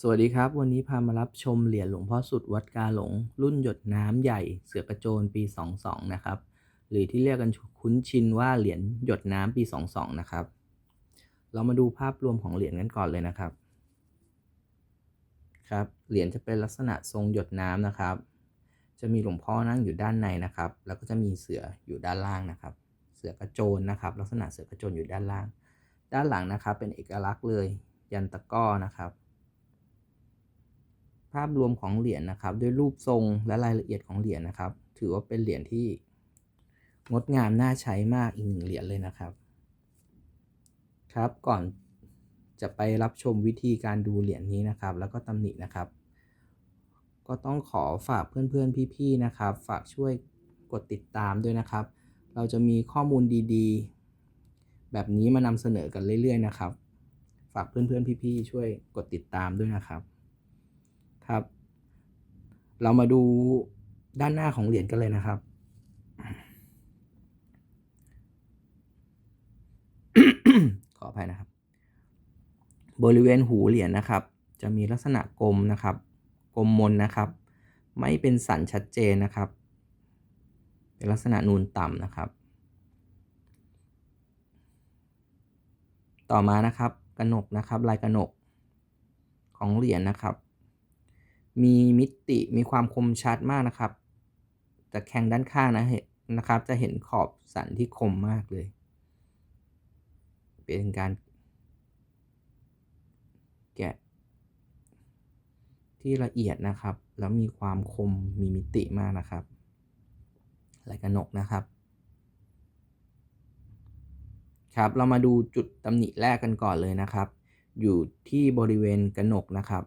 สวัสดีครับ วันนี้พามารับชมเหรียญหลวงพ่อสุดวัดกาหลง รุ่นหยดน้ำใหญ่เสือกระโจนปี 22 นะครับ หรือที่เรียกกันคุ้นชินว่าเหรียญหยดน้ำปี 22 นะครับ เรามาดูภาพรวมของเหรียญกันก่อนเลยนะครับ ครับเหรียญจะเป็นลักษณะทรงหยดน้ำนะครับ จะมีหลวงพ่อนั่งอยู่ด้านในนะครับ แล้วก็จะมีเสืออยู่ด้านล่างนะครับ เสือกระโจนนะครับ ลักษณะเสือกระโจนอยู่ด้านล่าง ด้านหลังนะครับ เป็นเอกลักษณ์เลย ยันตะก้อนะครับ ภาพรวมของเหรียญนะครับ ด้วยรูปทรงและรายละเอียดของเหรียญนะครับ ถือว่าเป็นเหรียญที่งดงามน่าใช้มากอีกหนึ่งเหรียญเลยนะครับ ครับก่อนจะไปรับชมวิธีการดูเหรียญนี้นะครับ แล้วก็ตำหนินะครับ ก็ต้องขอฝากเพื่อนๆพี่ๆนะครับ ฝากช่วยกดติดตามด้วยนะครับ เราจะมีข้อมูลดีๆ แบบนี้มานำเสนอกันเรื่อยๆนะครับ ฝากเพื่อนๆพี่ๆช่วยกดติดตามด้วยนะครับ ครับ เรามาดูด้านหน้าของเหรียญกันเลยนะครับ ขออภัยนะครับ บริเวณหูเหรียญนะครับ จะมีลักษณะกลมนะครับ กลมมนนะครับ ไม่เป็นสันชัดเจนนะครับ เป็นลักษณะนูนต่ำนะครับ ต่อมานะครับกระหนกนะครับ ลายกระหนกของเหรียญนะครับ มีมิติมีความคมชัดมากนะครับ แต่แข้งด้านข้างนะเห็นนะครับ จะเห็นขอบสันที่คมมากเลย เป็นการแกะ ที่ละเอียดนะครับ แล้วมีความคมมีมิติมากนะครับลายกระหนกนะครับ ครับ เรามาดูจุดตำหนิแรกกันก่อนเลยนะครับ อยู่ที่บริเวณกระหนกนะครับ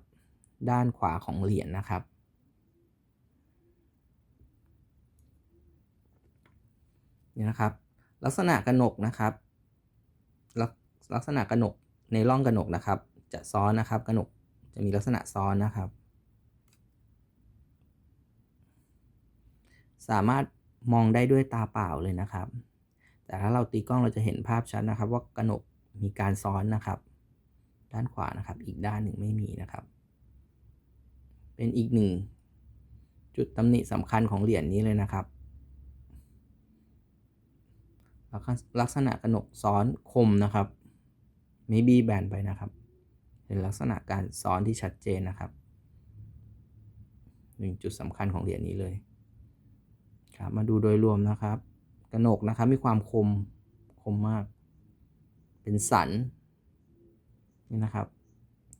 ด้านขวาของเหรียญนะครับ นี่นะครับ ลักษณะกระหนกนะครับลลักษณะกระหนกในร่องกระหนกนะครับ จะซ้อนนะครับกระหนกจะมีลักษณะซ้อนนะครับ สามารถมองได้ด้วยตาเปล่าเลยนะครับ แต่ถ้าเราตีกล้องเราจะเห็นภาพชัดนะครับ ว่ากระหนกมีการซ้อนนะครับ ด้านขวานะครับ อีกด้านหนึ่งไม่มีนะครับ เป็นอีกหนึ่งจุดตำหนิสำคัญของเหรียญนี้เลยนะครับ ลักษณะกระหนกซ้อนคมนะครับไม่บีแบนไปนะครับ เป็นลักษณะการซ้อนที่ชัดเจนนะครับหนึ่งจุดสำคัญของเหรียญนี้เลยครับมาดูโดยรวมนะครับกระหนกนะครับมีความคมคมมาก เป็นสันนี่นะครับ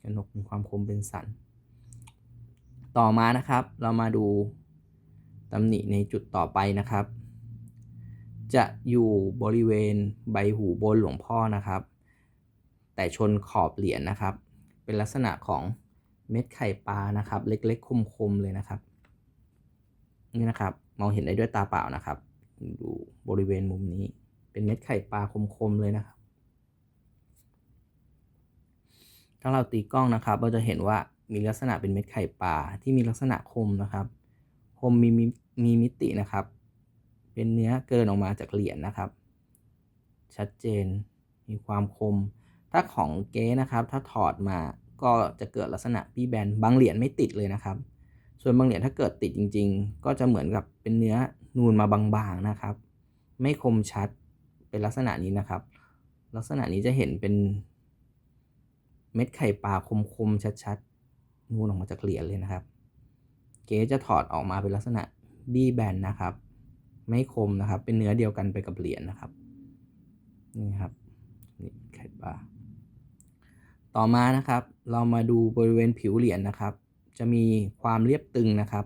กระหนกมีความคมเป็นสัน ต่อมานะครับ เรามาดูตำหนิในจุดต่อไปนะครับ จะอยู่บริเวณใบหูบนหลวงพ่อนะครับ แต่ชนขอบเหรียญนะครับ เป็นลักษณะของเม็ดไข่ปลานะครับ เล็กๆ คมๆ เลยนะครับนี่นะครับ มองเห็นได้ด้วยตาเปล่านะครับดูบริเวณมุมนี้ เป็นเม็ดไข่ปลาคมๆ เลยนะครับ ถ้าเราตีกล้องนะครับ เราจะเห็นว่า มีลักษณะเป็นเม็ดไข่ปลาที่มีลักษณะคมนะครับ คมมีมีมิตินะครับ เป็นเนื้อเกินออกมาจากเหรียญนะครับ ชัดเจนมีความคม ถ้าของเก๊นะครับ ถ้าถอดมาก็จะเกิดลักษณะปี้แบนบางเหรียญไม่ติดเลยนะครับ ส่วนบางเหรียญถ้าเกิดติดจริง ๆ ก็จะเหมือนกับเป็นเนื้อนูนมาบางๆนะครับ ไม่คมชัดเป็นลักษณะนี้นะครับ ลักษณะนี้จะเห็นเป็นเม็ดไข่ปลาคมๆชัดๆ นูนออกมาจากเหรียญเลยนะครับ เก๊จะถอดออกมาเป็นลักษณะบี้แบนนะครับ ไม่คมนะครับ เป็นเนื้อเดียวกันไปกับเหรียญนะครับ นี่ครับ นี่ไข่ปลาต่อมานะครับ เรามาดูบริเวณผิวเหรียญนะครับ จะมีความเรียบตึงนะครับ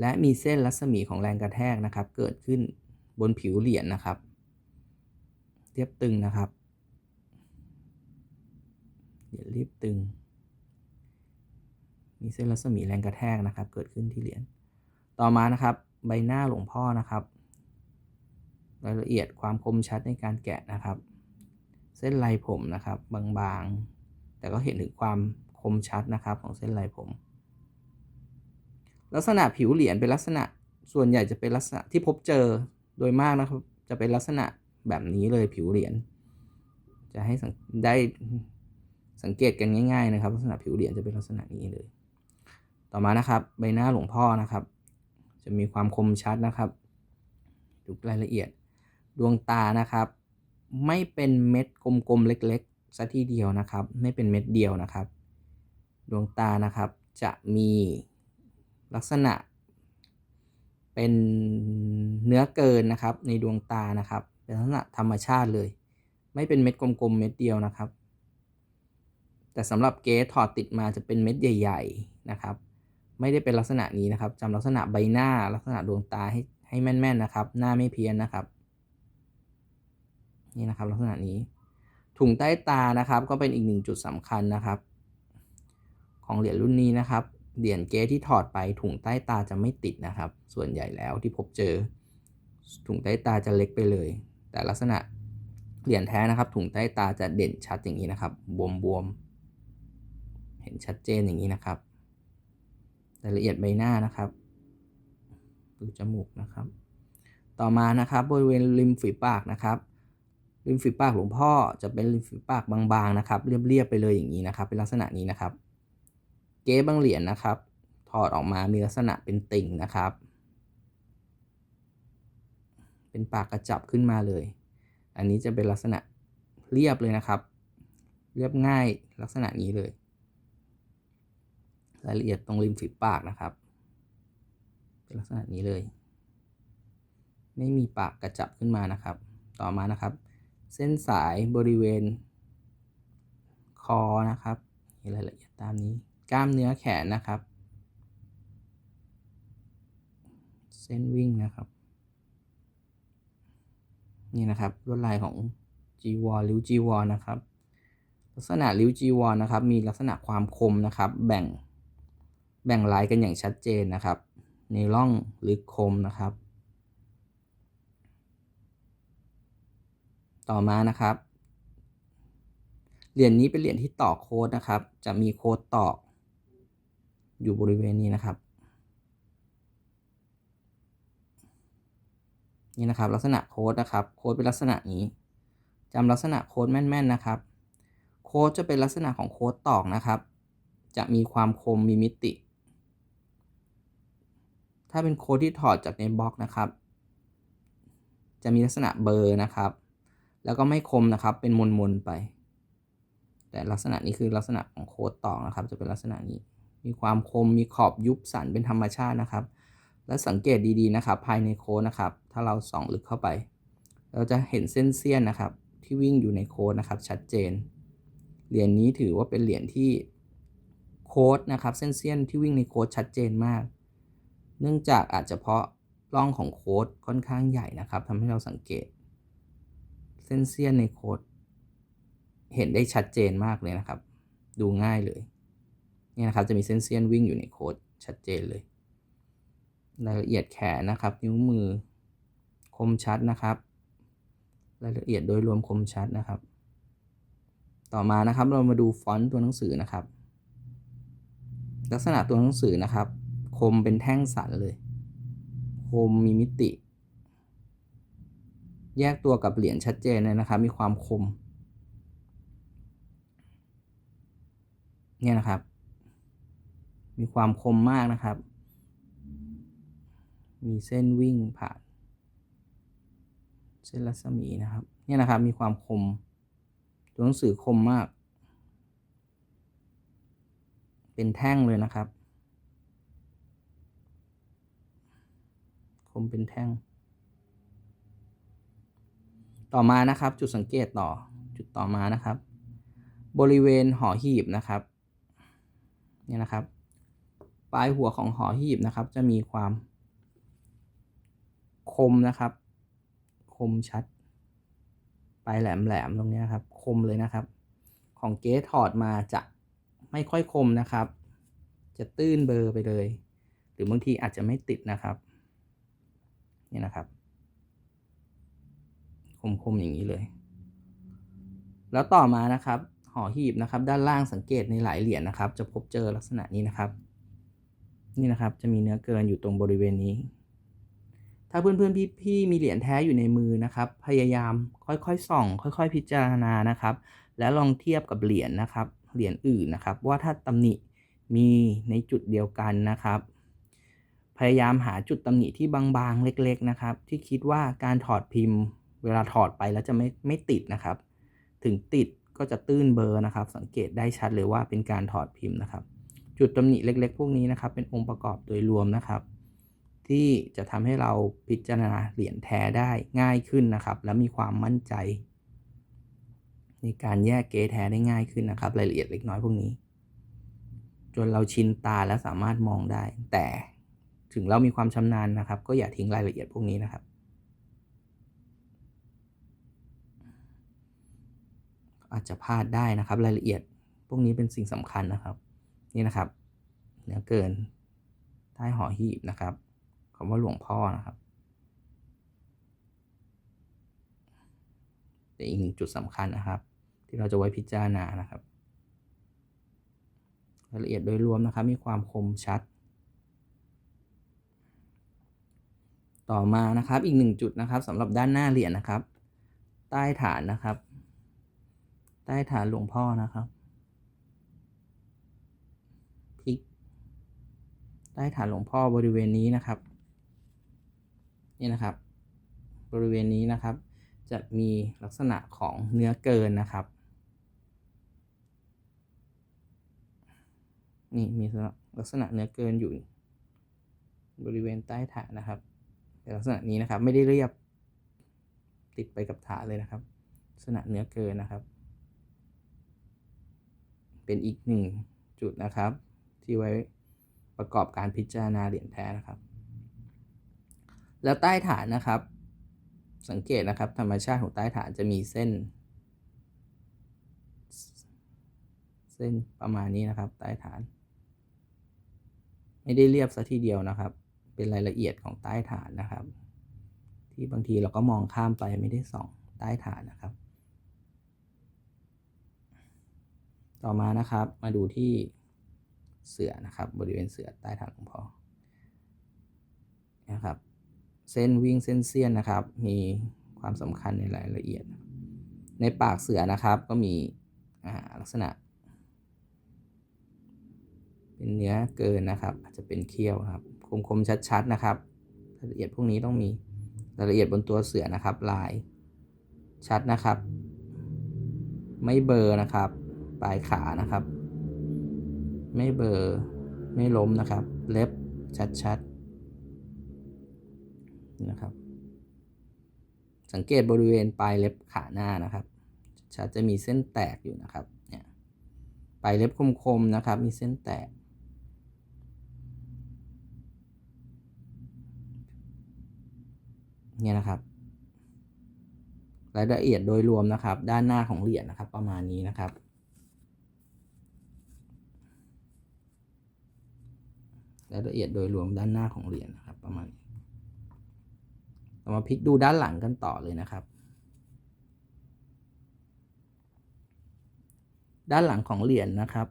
และมีเส้นรัศมีของแรงกระแทกนะครับ เกิดขึ้นบนผิวเหรียญนะครับ เรียบตึงนะครับเหรียญเรียบตึง มีเส้นรัศมีแรงกระแทกนะครับ เกิดขึ้นที่เหรียญ ต่อมานะครับ ใบหน้าหลวงพ่อนะครับ รายละเอียดความคมชัดในการแกะนะครับ เส้นลายผมนะครับ บางๆ แต่ก็เห็นถึงความคมชัดนะครับของเส้นลายผม ลักษณะผิวเหรียญเป็นลักษณะส่วนใหญ่จะเป็นลักษณะที่พบเจอโดยมากนะครับ จะเป็นลักษณะแบบนี้เลยผิวเหรียญจะให้ได้สังเกตกันง่าย ๆ นะครับ ลักษณะผิวเหรียญจะเป็นลักษณะนี้เลย ต่อมานะครับ ใบหน้าหลวงพ่อนะครับ จะมีความคมชัดนะครับดูรายละเอียด ดวงตานะครับ ไม่เป็นเม็ดกลมๆเล็กๆซะทีเดียวนะครับ ไม่เป็นเม็ดเดียวนะครับ ดวงตานะครับจะมีลักษณะ เป็นเนื้อเกินนะครับ ในดวงตานะครับ เป็นลักษณะธรรมชาติเลย ไม่เป็นเม็ดกลมๆเม็ดเดียวนะครับ แต่สำหรับเกสถอดติดมาจะเป็นเม็ดใหญ่ ๆ นะครับ ไม่ได้เป็นลักษณะนี้นะครับจำลักษณะใบหน้าลักษณะดวงตาให้ให้แม่นๆนะครับ หน้าไม่เพี้ยนนะครับ นี่นะครับลักษณะนี้ ถุงใต้ตานะครับ ก็เป็นอีกหนึ่งจุดสำคัญนะครับ ของเหรียญรุ่นนี้นะครับเหรียญเกที่ถอดไปถุงใต้ตาจะไม่ติดนะครับ ส่วนใหญ่แล้วที่พบเจอ ถุงใต้ตาจะเล็กไปเลย แต่ลักษณะเหรียญแท้นะครับ ถุงใต้ตาจะเด่นชัดอย่างนี้นะครับ บวมๆเห็นชัดเจนอย่างนี้นะครับ รายละเอียดใบหน้านะครับ ดูจมูกนะครับ ต่อมานะครับบริเวณริมฝีปากนะครับ ริมฝีปากหลวงพ่อจะเป็นริมฝีปากบางๆนะครับ เรียบๆไปเลยอย่างนี้นะครับ เป็นลักษณะนี้นะครับ เก๊บางเหรียญนะครับ ถอดออกมามีลักษณะเป็นติ่งนะครับ เป็นปากกระจับขึ้นมาเลย อันนี้จะเป็นลักษณะเรียบเลยนะครับ เรียบง่ายลักษณะนี้เลย รายละเอียดตรงริมฝีปากนะครับ เป็นลักษณะนี้เลย ไม่มีปากกระจับขึ้นมานะครับ ต่อมานะครับ เส้นสายบริเวณ คอนะครับมีรายละเอียดตามนี้ กล้ามเนื้อแขนนะครับ เส้นวิ่งนะครับ นี่นะครับลวดลายของจีวรริ้วจีวรนะครับลักษณะริ้วจีวรนะครับ มีลักษณะความคมนะครับ แบ่ง แบ่งลายกันอย่างชัดเจนนะครับในร่องลึกคมนะครับ ต่อมานะครับ เหรียญนี้เป็นเหรียญที่ต่อโค้ดนะครับ จะมีโค้ดตอกอยู่บริเวณนี้นะครับ นี่นะครับ ลักษณะโค้ดนะครับ โค้ดเป็นลักษณะนี้จำลักษณะโค้ดแม่น ๆ นะครับ โค้ดจะเป็นลักษณะของโค้ดตอกนะครับ จะมีความคมมีมิติ ถ้าเป็นโค้ดที่ถอดจากในบล็อกนะครับ จะมีลักษณะเบอร์นะครับ แล้วก็ไม่คมนะครับ เป็นมนๆไป แต่ลักษณะนี้คือลักษณะของโค้ดต่อนะครับ จะเป็นลักษณะนี้ มีความคม มีขอบยุบสันเป็นธรรมชาตินะครับ และสังเกตดีๆนะครับ ภายในโค้ดนะครับ ถ้าเราส่องลึกเข้าไป เราจะเห็นเส้นเสี้ยนนะครับ ที่วิ่งอยู่ในโค้ดนะครับ ชัดเจน เหรียญนี้ถือว่าเป็นเหรียญที่โค้ดนะครับ เส้นเสี้ยนที่วิ่งในโค้ดชัดเจนมาก เนื่องจากอาจจะเพราะร่องของโค้ดค่อนข้างใหญ่นะครับทำให้เราสังเกต เส้นเสี้ยนในโค้ดเห็นได้ชัดเจนมากเลยนะครับ ดูง่ายเลยนี่นะครับจะมีเส้นเสี้ยนวิ่งอยู่ในโค้ดชัดเจนเลยรายละเอียดแขนนะครับ นิ้วมือคมชัดนะครับ รายละเอียดโดยรวมคมชัดนะครับ ต่อมานะครับเรามาดูฟอนต์ตัวหนังสือนะครับ ลักษณะตัวหนังสือนะครับ มเป็นแท่งสันเลย คมมีมิติ แยกตัวกับเหรียญชัดเจนเลยนะครับ มีความคม เนี่ยนะครับ มีความคมมากนะครับ มีเส้นวิ่งผ่าน เส้นรัศมีนะครับ เนี่ยนะครับ มีความคม ตัวหนังสือคมมาก เป็นแท่งเลยนะครับ มเป็นแท่ง ต่อมานะครับ จุดสังเกตต่อจุดต่อมานะครับ บริเวณหอหีบนะครับเนี่ยนะครับ ปลายหัวของหอหีบนะครับ จะมีความ คมนะครับ คมชัด ปลายแหลมๆตรงนี้นะครับ คมเลยนะครับ ของเกสถอดมาจะไม่ค่อยคมนะครับ จะตื้นเบอร์ไปเลย หรือบางทีอาจจะไม่ติดนะครับ นี่นะครับ คมๆอย่างนี้เลย แล้วต่อมานะครับห่อหีบนะครับ ด้านล่างสังเกตในหลายเหรียญนะครับ จะพบเจอลักษณะนี้นะครับ นี่นะครับจะมีเนื้อเกินอยู่ตรงบริเวณนี้ ถ้าเพื่อนๆพี่ๆมีเหรียญแท้อยู่ในมือนะครับ พยายามค่อยๆส่อง ค่อย ๆ พิจารณานะครับ แล้วลองเทียบกับเหรียญนะครับเหรียญอื่นนะครับ ว่าถ้าตำหนิมีในจุดเดียวกันนะครับ พยายามหาจุดตำหนิที่บางๆ เล็กๆนะครับ ที่คิดว่าการถอดพิมพ์ เวลาถอดไปแล้วจะไม่ไม่ติดนะครับ ถึงติดก็จะตื้นเบอร์นะครับ สังเกตได้ชัดเลยว่าเป็นการถอดพิมพ์นะครับ จุดตำหนิเล็ก ๆ พวกนี้นะครับ เป็นองค์ประกอบโดยรวมนะครับ ที่จะทำให้เราพิจารณาเหรียญแท้ได้ง่ายขึ้นนะครับ และมีความมั่นใจ ในการแยกเกแท้ได้ง่ายขึ้นนะครับ รายละเอียดเล็กน้อยพวกนี้ จนเราชินตาและสามารถมองได้แต่ ถึงเรามีความชำนาญนะครับ ก็อย่าทิ้งรายละเอียดพวกนี้นะครับ อาจจะพลาดได้นะครับ รายละเอียดพวกนี้เป็นสิ่งสำคัญนะครับ นี่นะครับเนื้อเกินใต้หอหีบนะครับคำว่าหลวงพ่อนะครับแต่อีกหนึ่งจุดสำคัญนะครับ ที่เราจะไว้พิจารณานะครับรายละเอียดโดยรวมนะครับ มีความคมชัด ต่อมานะครับอีกหนึ่งจุดนะครับสำหรับด้านหน้าเหรียญนะครับ ใต้ฐานนะครับ ใต้ฐานหลวงพ่อนะครับพลิกใต้ฐานหลวงพ่อบริเวณนี้นะครับ นี่นะครับ บริเวณนี้นะครับ จะมีลักษณะของเนื้อเกินนะครับนี่มีลักษณะเนื้อเกินอยู่ บริเวณใต้ฐานนะครับ ลักษณะนี้นะครับไม่ได้เรียบติดไปกับฐานเลยนะครับ ลักษณะเนื้อเกินนะครับ เป็นอีกหนึ่งจุดนะครับ ที่ไว้ประกอบการพิจารณาเหรียญแท้นะครับ แล้วใต้ฐานนะครับ สังเกตนะครับ ธรรมชาติของใต้ฐานจะมีเส้น เส้นประมาณนี้นะครับ ใต้ฐาน ไม่ได้เรียบซะทีเดียวนะครับ เป็นรายละเอียดของใต้ฐานนะครับ ที่บางทีเราก็มองข้ามไปไม่ได้ส่องใต้ฐานนะครับ ต่อมานะครับมาดูที่เสือนะครับ บริเวณเสือใต้ฐานหลวงพ่อนะครับเส้นวิ่งเส้นเสี้ยนนะครับ มีความสำคัญในรายละเอียด ในปากเสือนะครับก็มีลักษณะ เป็นเนื้อเกินนะครับ อาจจะเป็นเขี้ยวครับ คมๆชัดๆนะครับรายละเอียดพวกนี้ต้องมีรายละเอียดบนตัวเสือนะครับ ลายชัดนะครับ ไม่เบอร์นะครับ ปลายขานะครับ ไม่เบอร์ไม่ล้มนะครับ เล็บชัดๆนะครับ สังเกตบริเวณปลายเล็บขาหน้านะครับชัดจะมีเส้นแตกอยู่นะครับเนี่ยปลายเล็บคมๆนะครับ มีเส้นแตก เนี่ยนะครับ รายละเอียดโดยรวมนะครับ ด้านหน้าของเหรียญนะครับ ประมาณนี้นะครับ รายละเอียดโดยรวมด้านหน้าของเหรียญนะครับ ประมาณนี้เรามาพลิกดูด้านหลังกันต่อเลยนะครับ ด้านหลังของเหรียญนะครับ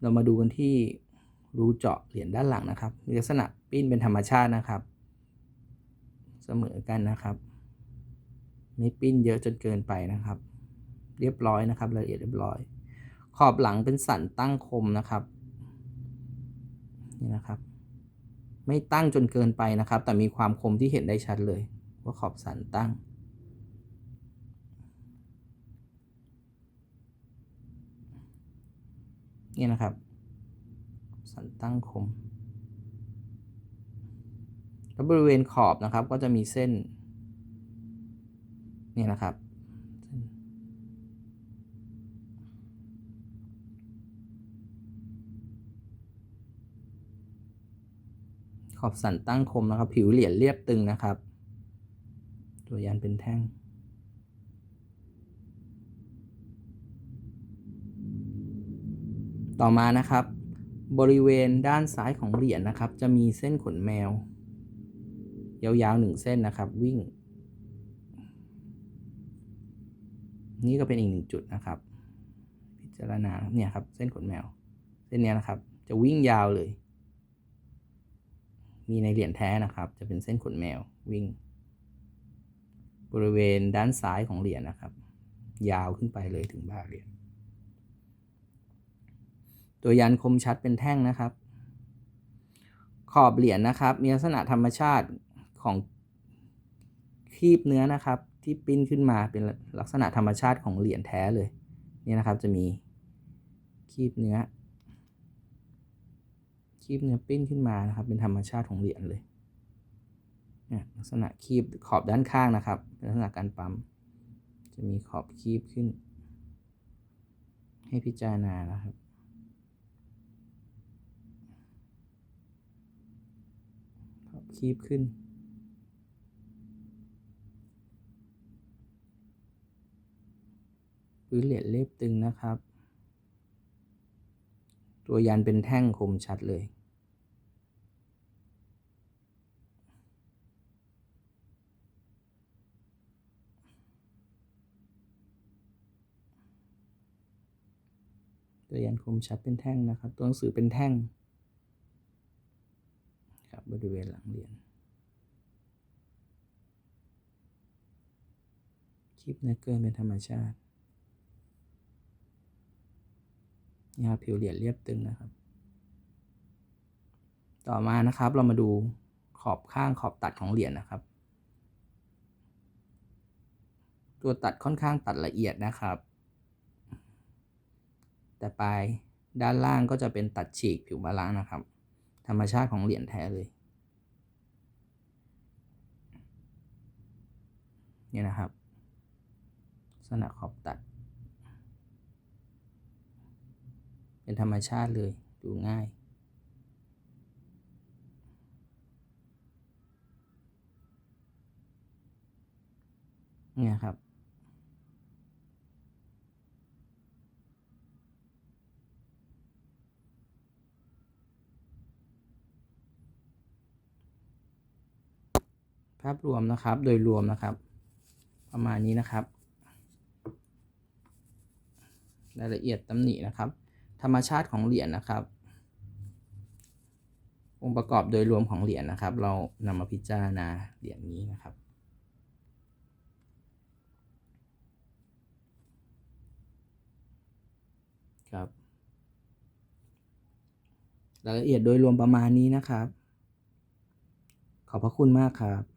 เรามาดูกันที่รูเจาะเหรียญด้านหลังนะครับ มีลักษณะปิ้นเป็นธรรมชาตินะครับ เสมอกันนะครับ ไม่ปิ้นเยอะจนเกินไปนะครับ เรียบร้อยนะครับรายละเอียดเรียบร้อย ขอบหลังเป็นสันตั้งคมนะครับนี่นะครับ ไม่ตั้งจนเกินไปนะครับ แต่มีความคมที่เห็นได้ชัดเลย ว่าขอบสันตั้งนี่นะครับ สันตั้งคม แล้วบริเวณขอบนะครับก็จะมีเส้นนี่นะครับ ขอบสันตั้งคมนะครับ ผิวเหรียญเรียบตึงนะครับ ตัวยันเป็นแท่งต่อมานะครับ บริเวณด้านซ้ายของเหรียญนะครับ จะมีเส้นขนแมว ยาวๆหนึ่งเส้นนะครับ วิ่ง นี่ก็เป็นอีกหนึ่งจุดนะครับ พิจารณาเนี่ยครับ เส้นขนแมว เส้นนี้นะครับ จะวิ่งยาวเลย มีในเหรียญแท้นะครับ จะเป็นเส้นขนแมววิ่ง บริเวณด้านซ้ายของเหรียญนะครับ ยาวขึ้นไปเลยถึงบ่าเหรียญตัวยันคมชัดเป็นแท่งนะครับ ขอบเหรียญนะครับ มีลักษณะธรรมชาติ ของครีบเนื้อนะครับ ที่ปิ้นขึ้นมาเป็นลักษณะธรรมชาติของเหรียญแท้เลยเนี่ยนะครับจะมีครีบเนื้อครีบเนื้อปิ้นขึ้นมานะครับ เป็นธรรมชาติของเหรียญเลยเนี่ยลักษณะคีบขอบด้านข้างนะครับลักษณะการปั๊ม จะมีขอบคีบขึ้น ให้พิจารณานะครับ ขอบคีบขึ้น พื้นเหรียญเรียบตึงนะครับ ตัวยันเป็นแท่งคมชัดเลย ตัวยันคมชัดเป็นแท่งนะครับ ตัวหนังสือเป็นแท่ง ครับบริเวณหลังเหรียญคลิปเนื้อเกินเป็นธรรมชาติ นี่ครับผิวเหรียญเรียบตึงนะครับ ต่อมานะครับเรามาดูขอบข้างขอบตัดของเหรียญนะครับ ตัวตัดค่อนข้างตัดละเอียดนะครับ แต่ปลายด้านล่างก็จะเป็นตัดฉีกผิวบาลานนะครับ ธรรมชาติของเหรียญแท้เลยเนี่ยนะครับลักษณะขอบตัด เป็นธรรมชาติเลยดูง่าย เนี่ยครับ ภาพรวมนะครับ โดยรวมนะครับ ประมาณนี้นะครับ รายละเอียดตำหนินะครับ ธรรมชาติของเหรียญนะครับ องค์ประกอบโดยรวมของเหรียญนะครับ เรานำมาพิจารณาเหรียญนี้นะครับครับรายละเอียดโดยรวมประมาณนี้นะครับ ขอบพระคุณมากครับ